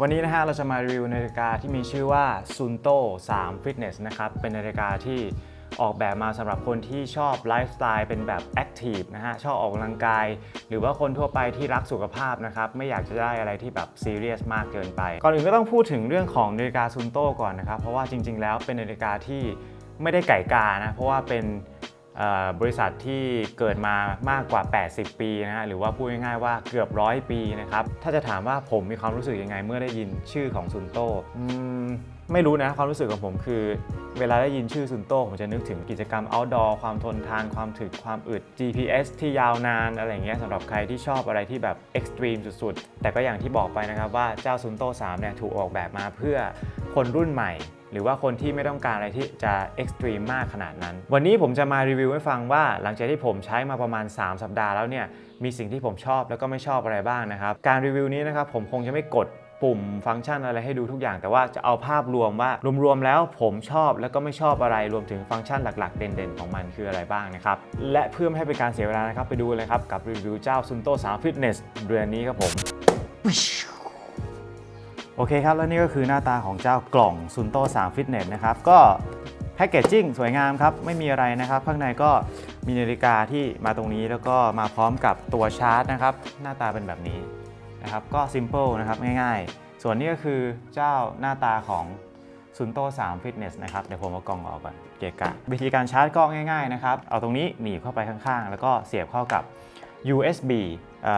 วันนี้นะฮะเราจะมารีวิวนาฬิกาที่มีชื่อว่า Sunto 3 Fitness นะครับ เป็นนาฬิกาที่ออกแบบมาสำหรับคนที่ชอบไลฟ์สไตล์เป็นแบบแอคทีฟนะฮะ ชอบออกกำลังกาย หรือว่าคนทั่วไปที่รักสุขภาพนะครับ ไม่อยากจะได้อะไรที่แบบซีเรียสมากเกินไป ก่อนอื่นก็ต้องพูดถึงเรื่องของนาฬิกา Sunto ก่อนนะครับ เพราะว่าจริง ๆ แล้วเป็นนาฬิกาที่ไม่ได้ไก่กานะ เพราะว่าเป็น บริษัทที่เกิดมามากกว่า 80 ปีนะฮะหรือว่าพูดง่ายๆว่าเกือบร้อยปีนะครับถ้าจะถามว่าผมมีความรู้สึกยังไง เมื่อได้ยินชื่อของซุนโตอืมไม่รู้นะความรู้สึกของผมคือ เวลาได้ยินชื่อซุนโต้ผมจะนึกถึงกิจกรรม outdoor ความทนทาน ความถึกความอึด GPS ที่ยาวนานอะไรเงี้ยสำหรับใครที่ชอบอะไรที่แบบ extreme สุดๆ แต่ก็อย่างที่บอกไปนะครับว่าเจ้าซุนโต้3เนี่ยถูกออกแบบมาเพื่อคนรุ่นใหม่ หรือว่าคนที่ไม่ต้องการอะไรที่จะเอ็กซ์ตรีมมากขนาดนั้น วันนี้ผมจะมารีวิวให้ฟังว่า หลังจากที่ผมใช้มาประมาณ 3 สัปดาห์แล้วเนี่ยมีสิ่งที่ผมชอบแล้วก็ไม่ชอบอะไรบ้างนะครับ การรีวิวนี้นะครับผมคงจะไม่กดปุ่มฟังก์ชันอะไรให้ดูทุกอย่าง แต่ว่าจะเอาภาพรวมว่ารวมๆแล้วผมชอบแล้วก็ไม่ชอบอะไรรวมถึงฟังก์ชันหลักๆ เด่นๆ ของมันคืออะไรบ้างนะครับ และเพื่อไม่ให้เป็นการเสียเวลานะครับไปดูเลยครับกับรีวิวเจ้า Sunto 3 Fitness เรือนนี้ครับผม โอเคครับ แล้วนี่ก็คือหน้าตาของเจ้ากล่อง Sunto 3 Fitness นะครับ ก็แพคเกจจิ้งสวยงามครับ ไม่มีอะไรนะครับ ข้างในก็มีนาฬิกาที่มาตรงนี้แล้วก็มาพร้อมกับตัวชาร์จนะครับ หน้าตาเป็นแบบนี้นะครับ ก็ simple นะครับง่ายๆ ส่วนนี้ก็คือเจ้าหน้าตาของ Sunto 3 Fitness นะครับ เดี๋ยวผมเอากล่องออกก่อนเกะกะ วิธีการชาร์จก็ง่ายๆนะครับ เอาตรงนี้หนีบเข้าไปข้างๆ แล้วก็เสียบเข้ากับ USB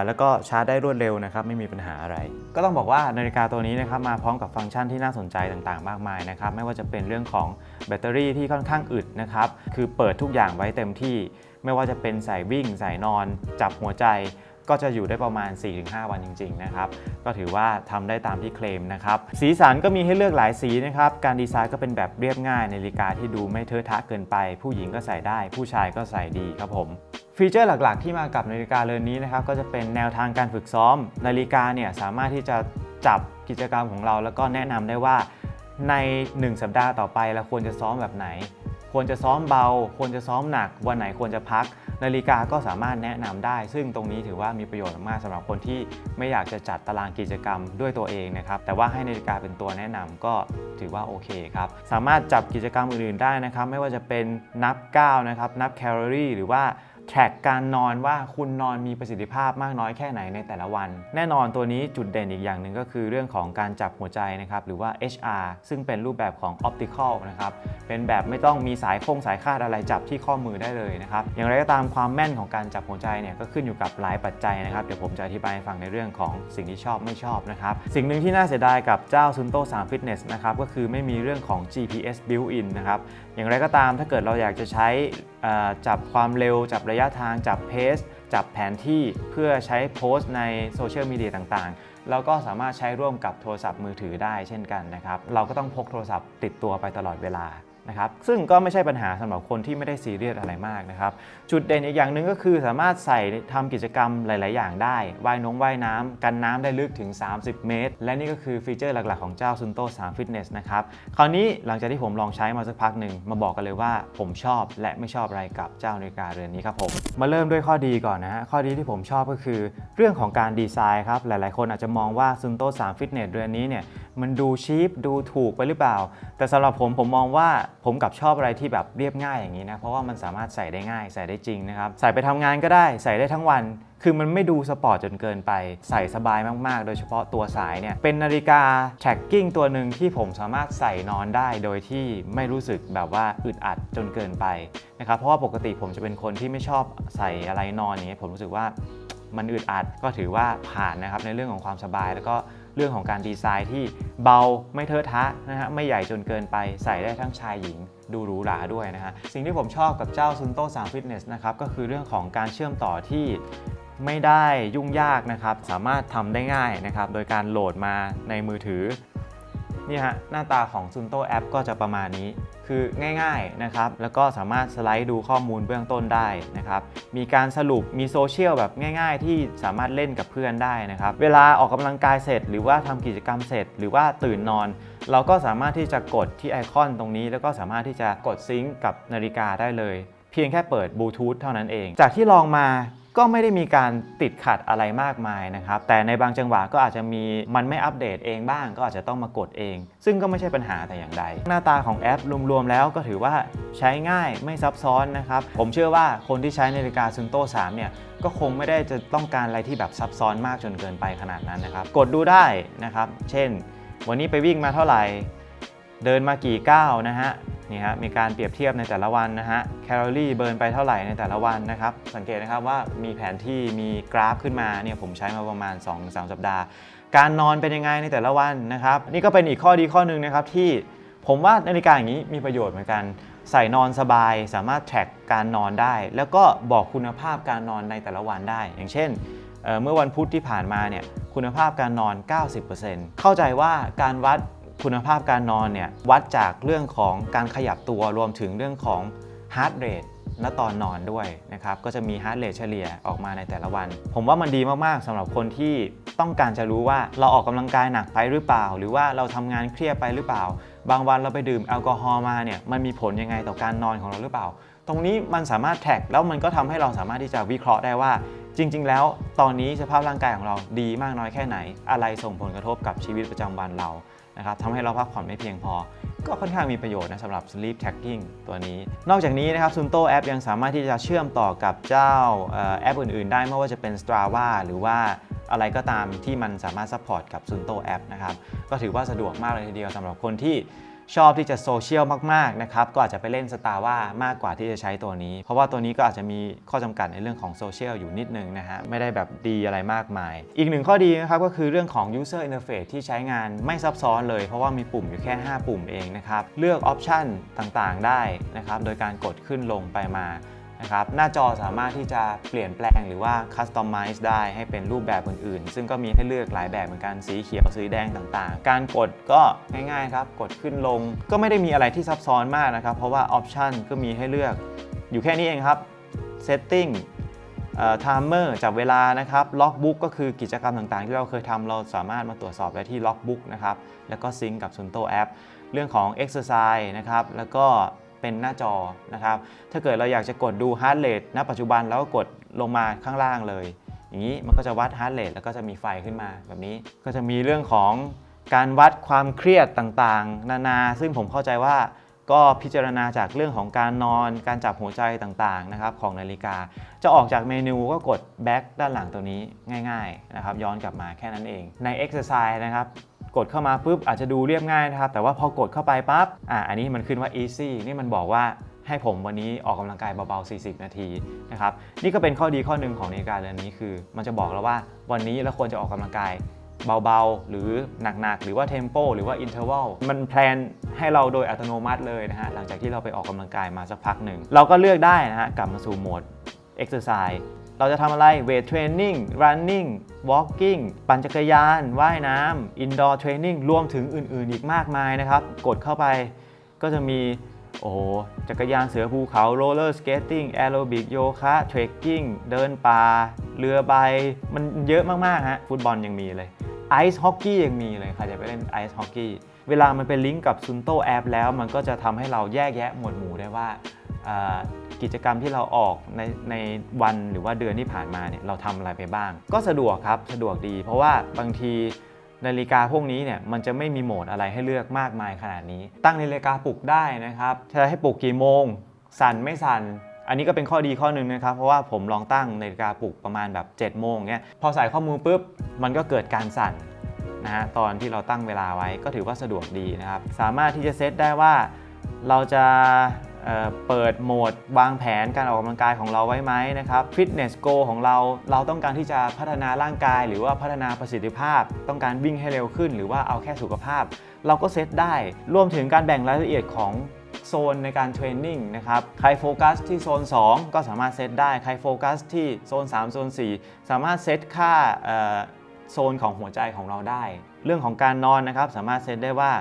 แล้วก็ชาร์จได้รวดเร็วนะครับไม่มีปัญหาอะไร ก็ต้องบอกว่านาฬิกาตัวนี้นะครับมาพร้อมกับฟังก์ชันที่น่าสนใจต่างๆ มากมายนะครับไม่ว่าจะเป็นเรื่องของแบตเตอรี่ที่ค่อนข้างอึดนะครับคือเปิดทุกอย่างไว้เต็มที่ ไม่ว่าจะเป็นใส่วิ่งใส่นอน จับหัวใจ ก็จะอยู่ได้ประมาณ 4-5 วันจริงๆนะครับก็ถือว่าทำได้ตามที่เคลมนะครับสีสันก็มีให้เลือกหลายสีนะครับการดีไซน์ก็เป็นแบบเรียบง่ายนาฬิกาที่ดูไม่เทอะทะเกินไป ผู้หญิงก็ใส่ได้ ผู้ชายก็ใส่ดีครับผมฟีเจอร์หลักๆ ที่มากับนาฬิกาเรือนนี้นะครับก็จะเป็นแนวทางการฝึกซ้อม นาฬิกาเนี่ยสามารถที่จะจับกิจกรรมของเรา แล้วก็แนะนำได้ว่าใน 1 สัปดาห์ต่อไปเราควรจะซ้อมแบบไหน ควรจะซ้อมเบา ควรจะซ้อมหนัก วันไหนควรจะพัก นาฬิกาก็สามารถแนะนำได้ ซึ่งตรงนี้ถือว่ามีประโยชน์มากๆสำหรับคนที่ไม่อยากจะจัดตารางกิจกรรมด้วยตัวเองนะครับ แต่ว่าให้นาฬิกาเป็นตัวแนะนำก็ถือว่าโอเคครับ สามารถจับกิจกรรมอื่นๆได้นะครับ ไม่ว่าจะเป็นนับก้าวนะครับ นับแคลอรี่ หรือว่า แทร็กการนอนว่าคุณนอนมีประสิทธิภาพมากน้อยแค่ไหนในแต่ละวัน แน่นอนตัวนี้จุดเด่นอีกอย่างหนึ่งก็คือเรื่องของการจับหัวใจนะครับหรือว่า HR ซึ่งเป็นรูปแบบของ optical นะครับเป็นแบบไม่ต้องมีสายโค้งสายคาดอะไรจับที่ข้อมือได้เลยนะครับอย่างไรก็ตามความแม่นของการจับหัวใจเนี่ยก็ขึ้นอยู่กับหลายปัจจัยนะครับเดี๋ยวผมจะอธิบายให้ฟังในเรื่องของสิ่งที่ชอบไม่ชอบนะครับสิ่งหนึ่งที่น่าเสียดายกับเจ้า Sunto 3 Fitness นะครับก็คือไม่มีเรื่องของ GPS built-in นะครับอย่างไรก็ตามถ้าเกิดเราอยากจะใช้ จับความเร็ว จับระยะทาง จับเพสจับแผนที่เพื่อใช้โพสต์ในโซเชียลมีเดียต่างๆเราก็สามารถใช้ร่วมกับโทรศัพท์มือถือได้เช่นกันนะครับ เราก็ต้องพกโทรศัพท์ติดตัวไปตลอดเวลา นะครับซึ่งก็ไม่ใช่ปัญหาสำหรับคนที่ไม่ได้ซีเรียสอะไรมากนะครับจุดเด่นอีกอย่างหนึ่งก็คือสามารถใส่ทำกิจกรรมหลาย ๆ อย่างได้ว่ายน้องว่ายน้ำกันน้ำได้ลึกถึง 30 เมตร และนี่ก็คือฟีเจอร์หลัก ๆ ของเจ้า Sunto 3 Fitness นะครับคราวนี้หลังจากที่ผมลองใช้มาสักพักหนึ่งมาบอกกันเลยว่าผมชอบและไม่ชอบอะไรกับเจ้านาฬิกาเรือนนี้ครับผมมาเริ่มด้วยข้อดีก่อนนะฮะข้อดีที่ผมชอบก็คือ เรื่องของการดีไซน์ครับหลาย ๆ คนอาจจะมองว่า Sunto 3 Fitness เรือนนี้เนี่ยมันดูชีพดูถูกไปหรือเปล่า แต่สำหรับผมผมมองว่าผมกับชอบอะไรที่แบบเรียบง่ายอย่างนี้นะเพราะว่ามันสามารถใส่ได้ง่าย ใส่ได้จริงนะครับใส่ไปทำงานก็ได้ใส่ได้ทั้งวัน คือมันไม่ดูสปอร์ตจนเกินไป ใส่สบายมากๆ โดยเฉพาะตัวสายเนี่ยเป็นนาฬิกา tracking ตัวหนึ่งที่ผมสามารถใส่นอนได้โดยที่ไม่รู้สึกแบบว่าอึดอัดจนเกินไปนะครับเพราะว่าปกติผมจะเป็นคนที่ไม่ชอบใส่อะไรนอนอย่างเงี้ยผมรู้สึกว่ามันอึดอัดก็ถือว่าผ่านนะครับในเรื่องของความสบายแล้วก็ เรื่องของการดีไซน์ที่เบาไม่เทอะทะนะฮะไม่ใหญ่จนเกินไปใส่ได้ทั้งชายหญิงดูหรูหราด้วยนะฮะสิ่งที่ผมชอบกับเจ้า Sunto 3 Fitness นะครับก็คือเรื่องของการเชื่อมต่อที่ไม่ได้ยุ่งยากนะครับ สามารถทำได้ง่ายนะครับ โดยการโหลดมาในมือถือ นี่ฮะหน้าตาของ Sunto App ก็จะประมาณนี้ คือง่ายๆนะครับ แล้วก็สามารถสไลด์ดูข้อมูลเบื้องต้นได้นะครับ มีการสรุปมีโซเชียลแบบง่าย ๆ ที่สามารถเล่นกับเพื่อนได้นะครับ เวลาออกกำลังกายเสร็จ หรือว่าทำกิจกรรมเสร็จ หรือว่าตื่นนอน เราก็สามารถที่จะกดที่ไอคอนตรงนี้ แล้วก็สามารถที่จะกดซิงก์กับนาฬิกาได้เลย เพียงแค่เปิดบลูทูธเท่านั้นเอง จากที่ลองมา ก็ไม่ได้มีการติดขัดอะไรมากมายนะครับ แต่ในบางจังหวะก็อาจจะมีมันไม่อัปเดตเองบ้าง ก็อาจจะต้องมากดเอง ซึ่งก็ไม่ใช่ปัญหาแต่อย่างใด หน้าตาของแอปรวมๆแล้วก็ถือว่าใช้ง่ายไม่ซับซ้อนนะครับ ผมเชื่อว่าคนที่ใช้นาฬิกาซุนโต3เนี่ยก็คงไม่ได้จะต้องการอะไรที่แบบซับซ้อนมากจนเกินไปขนาดนั้นนะครับ กดดูได้นะครับ เช่น วันนี้ไปวิ่งมาเท่าไหร่ เดินมากี่ก้าวนะฮะนี่ฮะมีการเปรียบเทียบในแต่ละวันนะฮะแคลอรี่เบิร์นไปเท่าไหร่ในแต่ละวันนะครับ สังเกตนะครับว่ามีแผนที่มีกราฟขึ้นมาเนี่ยผมใช้มาประมาณ 2-3 สัปดาห์ การนอนเป็นยังไงในแต่ละวันนะครับ นี่ก็เป็นอีกข้อดีข้อหนึ่งนะครับที่ผมว่านาฬิกาอย่างนี้มีประโยชน์เหมือนกัน ใส่นอนสบายสามารถแทร็กการนอนได้ แล้วก็บอกคุณภาพการนอนในแต่ละวันได้ อย่างเช่นเเมื่อวันพุธที่ผ่านมาเนี่ยคุณภาพการนอน 90%เข้าใจว่าการวัด คุณภาพการนอนเนี่ยวัดจากเรื่องของการขยับตัวรวมถึงเรื่องของ heart rate ณตอนนอนด้วยนะครับก็จะมี heart rate เฉลี่ยออกมาในแต่ละวัน ผมว่ามันดีมากๆสำหรับคนที่ต้องการจะรู้ว่าเราออกกำลังกายหนักไปหรือเปล่า หรือว่าเราทำงานเครียดไปหรือเปล่า บางวันเราไปดื่มแอลกอฮอล์มาเนี่ยมันมีผลยังไงต่อการนอนของเราหรือเปล่า ตรงนี้มันสามารถแท็กแล้วมันก็ทำให้เราสามารถที่จะวิเคราะห์ได้ว่า จริง ๆ แล้วตอนนี้สภาพร่างกายของเราดีมากน้อยแค่ไหน อะไรส่งผลกระทบกับชีวิตประจำวันเรา นะครับทำให้เราพักผ่อนไม่เพียงพอ ก็ค่อนข้างมีประโยชน์นะสำหรับ sleep tracking ตัวนี้ นอกจากนี้นะครับ Sunto App ยังสามารถที่จะเชื่อมต่อกับเจ้าแอปอื่น ๆ ได้ไม่ว่าจะเป็น Strava หรือว่าอะไรก็ตามที่มันสามารถ support กับ Sunto App นะครับ ก็ถือว่าสะดวกมากเลยทีเดียวสำหรับคนที่ ชอบที่จะโซเชียลมากๆนะครับก็อาจจะไปเล่นสตาร์ว่ามากกว่าที่จะใช้ตัวนี้ เพราะว่าตัวนี้ก็อาจจะมีข้อจำกัดในเรื่องของโซเชียลอยู่นิดนึงนะฮะไม่ได้แบบดีอะไรมากมาย อีกหนึ่งข้อดีนะครับก็คือเรื่องของ user interface ที่ใช้งานไม่ซับซ้อนเลย เพราะว่ามีปุ่มอยู่แค่ 5 ปุ่มเองนะครับเลือกออปชันต่างๆได้นะครับโดยการกดขึ้นลงไปมา นะครับหน้าจอสามารถที่จะเปลี่ยนแปลงหรือว่าคัสตอมไมซ์ได้ให้เป็นรูปแบบอื่นๆ ซึ่งก็มีให้เลือกหลายแบบเหมือนกันสีเขียวสีแดงต่างๆ การกดก็ง่ายๆครับกดขึ้นลง ก็ไม่ได้มีอะไรที่ซับซ้อนมากนะครับ เพราะว่าออปชันก็มีให้เลือกอยู่แค่นี้เองครับ Setting ไทม์เมอร์จับเวลานะครับล็อกบุ๊กก็คือกิจกรรมต่างๆ ที่เราเคยทำเราสามารถมาตรวจสอบได้ที่ล็อกบุ๊กนะครับแล้วก็ซิงกับ Sunto App เรื่องของ Exercise นะครับแล้วก็ เป็นหน้าจอนะครับ ถ้าเกิดเราอยากจะกดดู heart rate ณปัจจุบันแล้วก็กดลงมาข้างล่างเลย อย่างนี้มันก็จะวัด heart rate แล้วก็จะมีไฟขึ้นมาแบบนี้ ก็จะมีเรื่องของการวัดความเครียดต่างๆ นานา ซึ่งผมเข้าใจว่าก็พิจารณาจากเรื่องของการนอน การจับหัวใจต่างๆนะครับของนาฬิกา จะออกจากเมนูก็กด back ด้านหลังตัวนี้ง่ายๆนะครับย้อนกลับมาแค่นั้นเอง ใน exercise นะครับ กดเข้ามาปุ๊บอาจจะดูเรียบง่ายนะครับ แต่ว่าพอกดเข้าไปปั๊บอะอันนี้มันขึ้นว่า easy นี่มันบอกว่าให้ผมวันนี้ออกกำลังกายเบาๆ 40 นาทีนะครับ นี่ก็เป็นข้อดีข้อหนึ่งของนาฬิกาเรือนนี้คือ มันจะบอกแล้วว่าวันนี้เราควรจะออกกำลังกายเบาๆ หรือหนักๆ หรือว่าเทมโปหรือว่าอินเทอร์วัลมันแพลนให้เราโดยอัตโนมัติเลยนะฮะ หลังจากที่เราไปออกกำลังกายมาสักพักหนึ่ง เราก็เลือกได้นะฮะ กลับมาสู่โหมด exercise เราจะทำอะไร weight training running walking ปั่นจักรยาน ว่ายน้ำ indoor training รวมถึงอื่น ๆ อีกมากมายนะครับ กดเข้าไปก็จะมีโอ้โหจักรยานเสือภูเขา roller skating aerobic โยคะ trekking เดินป่า เรือใบ มันเยอะมากๆฮะฟุตบอลยังมีเลย ice hockey ยังมีเลยใครจะไปเล่น ice hockey เวลามันเป็นลิงก์กับ Sunto App แล้วมันก็จะทำให้เราแยกแยะหมวดหมู่ได้ว่า กิจกรรมที่เราออกในในวันหรือว่าเดือนที่ผ่านมาเนี่ยเราทำอะไรไปบ้าง ก็สะดวกครับสะดวกดี เพราะว่าบางทีนาฬิกาพวกนี้เนี่ยมันจะไม่มีโหมดอะไรให้เลือกมากมายขนาดนี้ ตั้งนาฬิกาปลุกได้นะครับจะให้ปลุกกี่โมง สั่นไม่สั่นอันนี้ก็เป็นข้อดีข้อหนึ่งนะครับ เพราะว่าผมลองตั้งนาฬิกาปลุกประมาณแบบ7จ็ดโมงเงี้ยพอใส่ข้อมือปุ๊บมันก็เกิดการสั่นนะฮะตอนที่เราตั้งเวลาไว้ก็ถือว่าสะดวกดีนะครับ สามารถที่จะเซตได้ว่าเราจะ เเปิดโหมดวางแผนการออกกำลังกายของเราไว้ไหมนะครับฟิตเนสโกของเราเราต้องการที่จะพัฒนาร่างกาย หรือว่าพัฒนาประสิทธิภาพ ต้องการวิ่งให้เร็วขึ้น หรือว่าเอาแค่สุขภาพ เราก็เซตได้ รวมถึงการแบ่งรายละเอียดของโซนในการเทรนนิ่งนะครับ ใครโฟกัสที่โซน 2 ก็สามารถเซตได้ ใครโฟกัสที่โซน 3 โซน 4 สามารถเซตค่าโซนของหัวใจของเราได้ เรื่องของการนอนนะครับสามารถเซตได้ว่า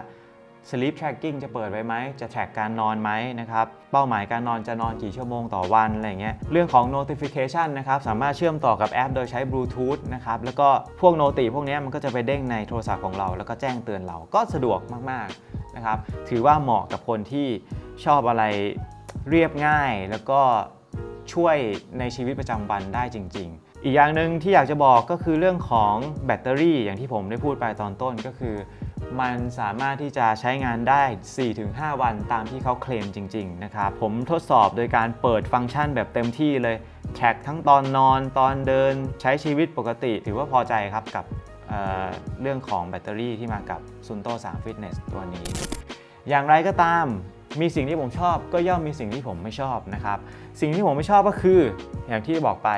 sleep tracking จะเปิดไว้ไหม จะแทร็กการนอนไหมนะครับ เป้าหมายการนอนจะนอนกี่ชั่วโมงต่อวันอะไรเงี้ย เรื่องของ notification นะครับ สามารถเชื่อมต่อกับแอปโดยใช้ Bluetooth นะครับ แล้วก็พวกโนติพวกนี้มันก็จะไปเด้งในโทรศัพท์ของเรา แล้วก็แจ้งเตือนเรา ก็สะดวกมากๆนะครับ ถือว่าเหมาะกับคนที่ชอบอะไรเรียบง่าย แล้วก็ช่วยในชีวิตประจำวันได้จริง ๆ อีกอย่างหนึ่งที่อยากจะบอกก็คือเรื่องของแบตเตอรี่อย่างที่ผมได้พูดไปตอนต้นก็คือ มันสามารถที่จะใช้งานได้ 4-5 วันตามที่เขาเคลมจริง ๆ นะครับ ผมทดสอบโดยการเปิดฟังก์ชันแบบเต็มที่เลยแท็กทั้งตอนนอนตอนเดินใช้ชีวิตปกติ ถือว่าพอใจครับกับเเรื่องของแบตเตอรี่ที่มากับ Sunto 3 Fitness ตัวนี้ อย่างไรก็ตามมีสิ่งที่ผมชอบก็ย่อมมีสิ่งที่ผมไม่ชอบนะครับ สิ่งที่ผมไม่ชอบก็คืออย่างที่บอกไป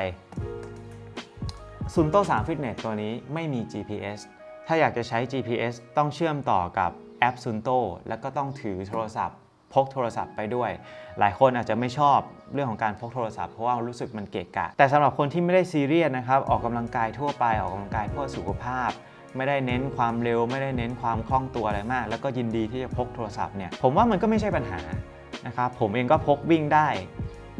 Sunto 3 Fitness ตัวนี้ไม่มี GPS ถ้าอยากจะใช้ GPS ต้องเชื่อมต่อกับแอป Sunto แล้วก็ต้องถือโทรศัพท์ พกโทรศัพท์ไปด้วย หลายคนอาจจะไม่ชอบเรื่องของการพกโทรศัพท์เพราะว่ารู้สึกมันเกะกะ แต่สำหรับคนที่ไม่ได้ซีเรียสนะครับ ออกกำลังกายทั่วไปออกกำลังกายเพื่อสุขภาพ ไม่ได้เน้นความเร็ว ไม่ได้เน้นความคล่องตัวอะไรมาก แล้วก็ยินดีที่จะพกโทรศัพท์เนี่ยผมว่ามันก็ไม่ใช่ปัญหานะครับผมเองก็พกวิ่งได้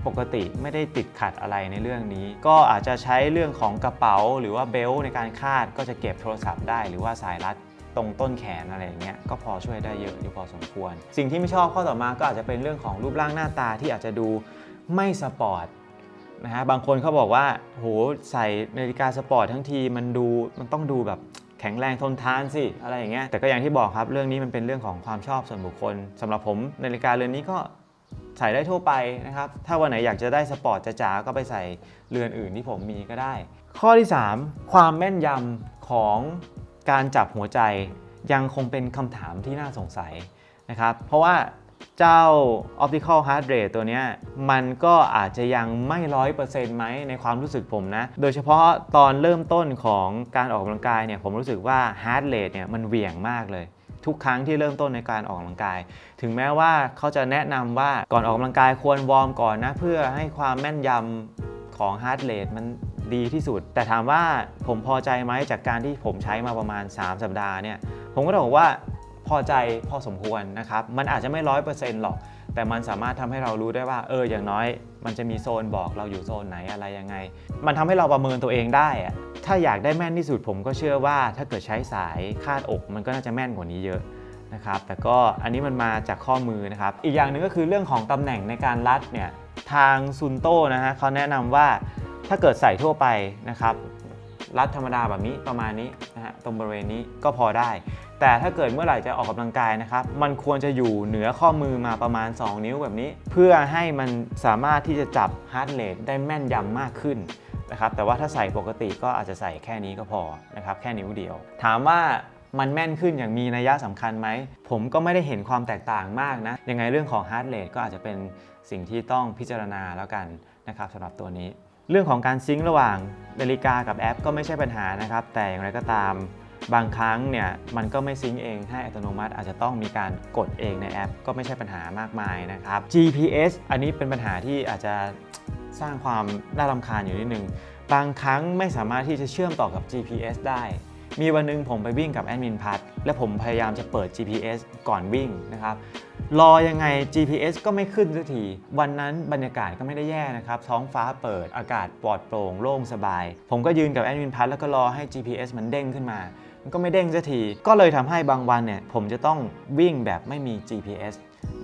ปกติไม่ได้ติดขัดอะไรในเรื่องนี้ ก็อาจจะใช้เรื่องของกระเป๋า หรือว่าเบลต์ในการคาดก็จะเก็บโทรศัพท์ได้ หรือว่าสายรัดตรงต้นแขนอะไรอย่างเงี้ยก็พอช่วยได้เยอะอยู่พอสมควร สิ่งที่ไม่ชอบข้อต่อมาก็อาจจะเป็นเรื่องของรูปร่างหน้าตาที่อาจจะดูไม่สปอร์ตนะฮะบางคนเขาบอกว่าโหใส่นาฬิกาสปอร์ตทั้งทีมันดูมันต้องดูแบบแข็งแรงทนทานสิอะไรอย่างเงี้ยแต่ก็อย่างที่บอกครับเรื่องนี้มันเป็นเรื่องของความชอบส่วนบุคคลสำหรับผมนาฬิกาเรือนนี้ก็ ใส่ได้ทั่วไปนะครับ ถ้าวันไหนอยากจะได้สปอร์ตจ๋าๆก็ไปใส่เรือนอื่นที่ผมมีก็ได้ ข้อที่ 3 ความแม่นยำของการจับหัวใจยังคงเป็นคำถามที่น่าสงสัยนะครับ เพราะว่าเจ้า optical heart rate ตัวนี้มันก็อาจจะยังไม่ร้อยเปอร์เซ็นต์ไหมในความรู้สึกผมนะ โดยเฉพาะตอนเริ่มต้นของการออกกำลังกายเนี่ยผมรู้สึกว่า heart rate เนี่ยมันเหวี่ยงมากเลย ทุกครั้งที่เริ่มต้นในการออกกำลังกาย ถึงแม้ว่าเขาจะแนะนำว่าก่อนออกกำลังกายควรวอร์มก่อนนะ เพื่อให้ความแม่นยำของฮาร์ดเรทมันดีที่สุด แต่ถามว่าผมพอใจไหมจากการที่ผมใช้มาประมาณ 3 สัปดาห์เนี่ย ผมก็ต้องบอกว่าพอใจพอสมควรนะครับ มันอาจจะไม่ร้อยเปอร์เซ็นต์หรอก แต่มันสามารถทำให้เรารู้ได้ว่า เออ อย่างน้อย มันจะมีโซนบอกเราอยู่โซนไหนอะไรยังไง มันทำให้เราประเมินตัวเองได้อะถ้าอยากได้แม่นที่สุดผมก็เชื่อว่าถ้าเกิดใช้สายคาดอก มันก็น่าจะแม่นกว่านี้เยอะนะครับ แต่ก็อันนี้มันมาจากข้อมือนะครับ อีกอย่างหนึ่งก็คือเรื่องของตำแหน่งในการรัดเนี่ย ทางซุนโต้นะฮะเขาแนะนำว่าถ้าเกิดใส่ทั่วไปนะครับ รัดธรรมดาแบบนี้ประมาณนี้นะฮะตรงบริเวณนี้ก็พอได้ แต่ถ้าเกิดเมื่อไหร่จะออกกำลังกายนะครับ มันควรจะอยู่เหนือข้อมือมาประมาณ 2 นิ้วแบบนี้ เพื่อให้มันสามารถที่จะจับฮาร์ดเรทได้แม่นยำมากขึ้นนะครับแต่ว่าถ้าใส่ปกติก็อาจจะใส่แค่นี้ก็พอนะครับแค่นิ้วเดียว ถามว่ามันแม่นขึ้นอย่างมีนัยสำคัญไหม ผมก็ไม่ได้เห็นความแตกต่างมากนะ ยังไงเรื่องของฮาร์ดเรทก็อาจจะเป็นสิ่งที่ต้องพิจารณาแล้วกันนะครับสำหรับตัวนี้ เรื่องของการซิงค์ระหว่างนาฬิกากับแอปก็ไม่ใช่ปัญหานะครับ แต่อย่างไรก็ตามบางครั้งเนี่ยมันก็ไม่ซิงค์เองให้อัตโนมัติอาจจะต้องมีการกดเองในแอป ก็ไม่ใช่ปัญหามากมายนะครับ GPS อันนี้เป็นปัญหาที่อาจจะสร้างความน่ารำคาญอยู่นิดนึง บางครั้งไม่สามารถที่จะเชื่อมต่อกับ GPS ได้ มีวันหนึงผมไปวิ่งกับแอดมินพัทและผมพยายามจะเปิด GPS ก่อนวิ่งนะครับรอยังไง GPS ก็ไม่ขึ้นสักที วันนั้นบรรยากาศก็ไม่ได้แย่นะครับ ท้องฟ้าเปิดอากาศปลอดโปร่งโล่งสบาย ผมก็ยืนกับแอดมินพัทแล้วก็รอให้ GPS มันเด้งขึ้นมา มันก็ไม่เด้งสักที ก็เลยทำให้บางวันเนี่ยผมจะต้องวิ่งแบบไม่มี GPS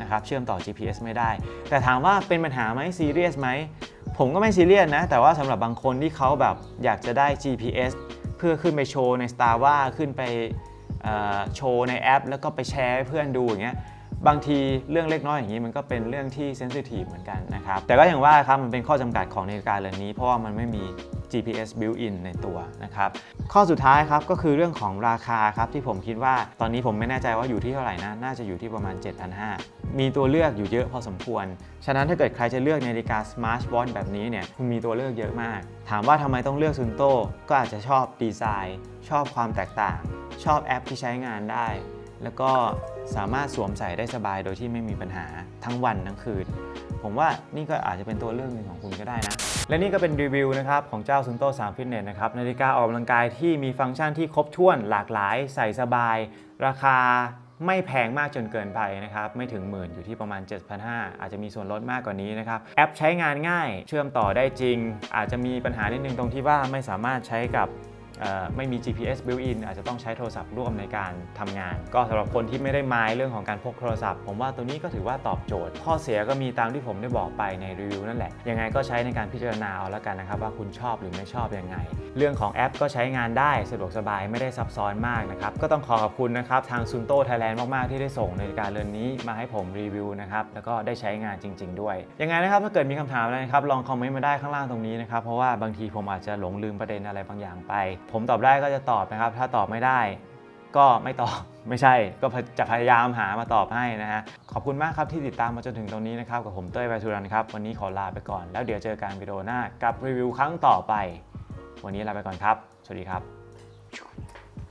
นะครับเชื่อมต่อ GPS ไม่ได้ แต่ถามว่าเป็นปัญหาไหมซีเรียสไหมผมก็ไม่ซีเรียสนะ แต่ว่าสำหรับบางคนที่เขาแบบอยากจะได้ GPS เพื่อขึ้นไปโชว์ใน Star ว่าขึ้นไปโชว์ในแอป แล้วก็ไปแชร์ให้เพื่อนดูอย่างเงี้ย บางทีเรื่องเล็กน้อยอย่างนี้มันก็เป็นเรื่องที่เซนซิทีฟเหมือนกันนะครับ แต่ก็อย่างว่าครับมันเป็นข้อจำกัดของนาฬิกาเรือนนี้ เพราะว่ามันไม่มี GPS built-in ในตัวนะครับ ข้อสุดท้ายครับก็คือเรื่องของราคาครับที่ผมคิดว่าตอนนี้ผมไม่แน่ใจว่าอยู่ที่เท่าไหร่นะ น่าจะอยู่ที่ประมาณ 7,500 มีตัวเลือกอยู่เยอะพอสมควร ฉะนั้นถ้าเกิดใครจะเลือกนาฬิกา Smart Watch แบบนี้เนี่ยคุณมีตัวเลือกเยอะมาก ถามว่าทำไมต้องเลือกซุนโตก็อาจจะชอบดีไซน์ ชอบความแตกต่าง ชอบแอปที่ใช้งานได้ แล้วก็สามารถสวมใส่ได้สบายโดยที่ไม่มีปัญหาทั้งวันทั้งคืน ผมว่านี่ก็อาจจะเป็นตัวเลือกหนึ่งของคุณก็ได้นะ และนี่ก็เป็นรีวิวนะครับของเจ้า Sunto 3 Fitness นะครับนาฬิกาออกกำลังกายที่มีฟังก์ชันที่ครบถ้วนหลากหลาย ใส่สบาย ราคาไม่แพงมากจนเกินไปนะครับ ไม่ถึงหมื่นอยู่ที่ประมาณ 7,500 อาจจะมีส่วนลดมากกว่านี้นะครับ แอปใช้งานง่าย เชื่อมต่อได้จริง อาจจะมีปัญหานิดนึงตรงที่ว่าไม่สามารถใช้กับ ไม่มี GPS built-in อาจจะต้องใช้โทรศัพท์ร่วมในการทำงาน ก็สำหรับคนที่ไม่ได้มายเรื่องของการพกโทรศัพท์ ผมว่าตัวนี้ก็ถือว่าตอบโจทย์ ข้อเสียก็มีตามที่ผมได้บอกไปในรีวิวนั่นแหละ ยังไงก็ใช้ในการพิจารณาเอาแล้วกันนะครับ ว่าคุณชอบหรือไม่ชอบยังไง เรื่องของแอปก็ใช้งานได้สะดวกสบายไม่ได้ซับซ้อนมากนะครับก็ต้องขอขอบคุณนะครับทางซุนโต้ไทยแลนด์มากๆที่ได้ส่งนาฬิกาเรือนนี้มาให้ผมรีวิวนะครับแล้วก็ได้ใช้งานจริง ๆ ด้วยยังไงนะครับถ้าเกิดมีคำถามอะไรนะครับลองคอมเมนต์มาได้ข้างล่างตรงนี้นะครับเพราะว่าบางทีผมอาจจะหลงลืมประเด็นอะไรบางอย่างไปผมตอบได้ก็จะตอบนะครับ ถ้าตอบไม่ได้ ก็ไม่ตอบไม่ใช่ ก็จะพยายามหามาตอบให้นะฮะขอบคุณมากครับที่ติดตามมาจนถึงตรงนี้นะครับกับผมเต้ยไปทุรันครับวันนี้ขอลาไปก่อนแล้วเดี๋ยวเจอกันวิดีโอหน้ากับรีวิวครั้งต่อไป วันนี้ลาไปก่อนครับ สวัสดีครับ